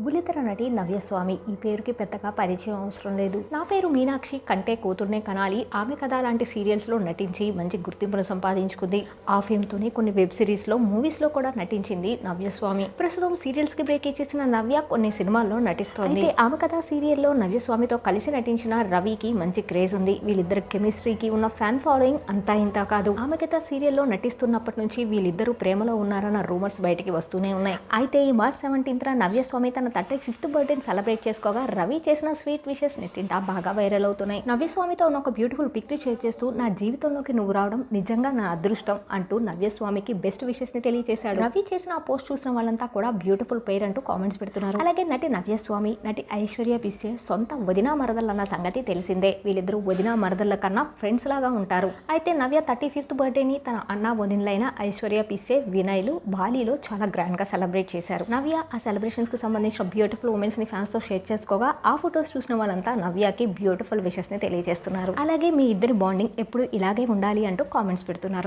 బుల్లితెర నటి నవ్యస్వామి. ఈ పేరుకి పెద్దగా పరిచయం అవసరం లేదు. నా పేరు మీనాక్షి. కంటే కూతుర్నే కనాలి. ఆమె కథ లాంటి సీరియల్స్లో నటించి మంచి గుర్తింపును సంపాదించుకుంది. ఆ ఫేమ్తోనే కొన్ని వెబ్ సిరీస్లో మూవీస్లో కూడా నటించింది నవ్యస్వామి. ప్రస్తుతం సీరియల్స్కి బ్రేక్ ఇచ్చేసిన నవ్య కొన్ని సినిమాల్లో నటిస్తోంది. ఆమె కథ సీరియల్లో నవ్యస్వామితో కలిసి నటించిన రవికి మంచి క్రేజ్ ఉంది. వీళ్ళిద్దరు కెమిస్ట్రీకి ఉన్న ఫ్యాన్ ఫాలోయింగ్ అంతా ఇంత కాదు. ఆమె కథ సీరియల్లో నటిస్తున్నప్పటి నుంచి వీళ్ళిద్దరూ ప్రేమలో ఉన్నారన్న రూమర్స్ బయటికి వస్తూనే ఉన్నాయి. అయితే ఈ మార్చ్ సెవెంటీన్త్ నవ్యస్వామి తన థర్టీ ఫిఫ్త్ బర్త్డేని సెలబ్రేట్ చేసుకోగా రవి చేసిన స్వీట్ విషెస్ నెట్టింటా బాగా వైరల్ అవుతున్నాయి. నవ్యస్వామితో ఉన్న ఒక బ్యూటిఫుల్ పిక్ని షేర్ చేస్తూ నా జీవితంలోకి నువ్వు రావడం నిజంగా నా అదృష్టం అంటూ నవ్యస్వామికి బెస్ట్ విషెస్ని తెలియజేశాడు. రవి చేసిన ఆ పోస్ట్ చూసిన వాళ్ళంతా కూడా బ్యూటిఫుల్ పేరు అంటూ కామెంట్స్ పెడుతున్నారు. అలాగే నటి నవ్యస్వామి నటి ఐశ్వర్య పిస్సే సొంత వదినా మరదలు అన్న సంగతి తెలిసిందే. వీళ్ళిద్దరూ వదినా మరదళ్ళ కన్నా ఫ్రెండ్స్ లాగా ఉంటారు. అయితే నవ్య థర్టీ ఫిఫ్త్ బర్త్డేని తన అన్న వదినలైన ఐశ్వర్య పిస్సే వినయ్లు బాలీలో చాలా గ్రాండ్గా సెలబ్రేట్ చేశారు. నవ్య ఆ సెలబ్రేషన్స్కి సంబంధించిన బ్యూటిఫుల్ ఉమెన్స్ని ఫ్యాన్స్తో షేర్ చేసుకోగా ఆ ఫొటోస్ చూసిన వాళ్ళంతా నవ్యాకి బ్యూటిఫుల్ విషెస్ని తెలియజేస్తున్నారు. అలాగే మీ ఇద్దరి బాండింగ్ ఎప్పుడు ఇలాగే ఉండాలి అంటూ కామెంట్స్ పెడుతున్నారు.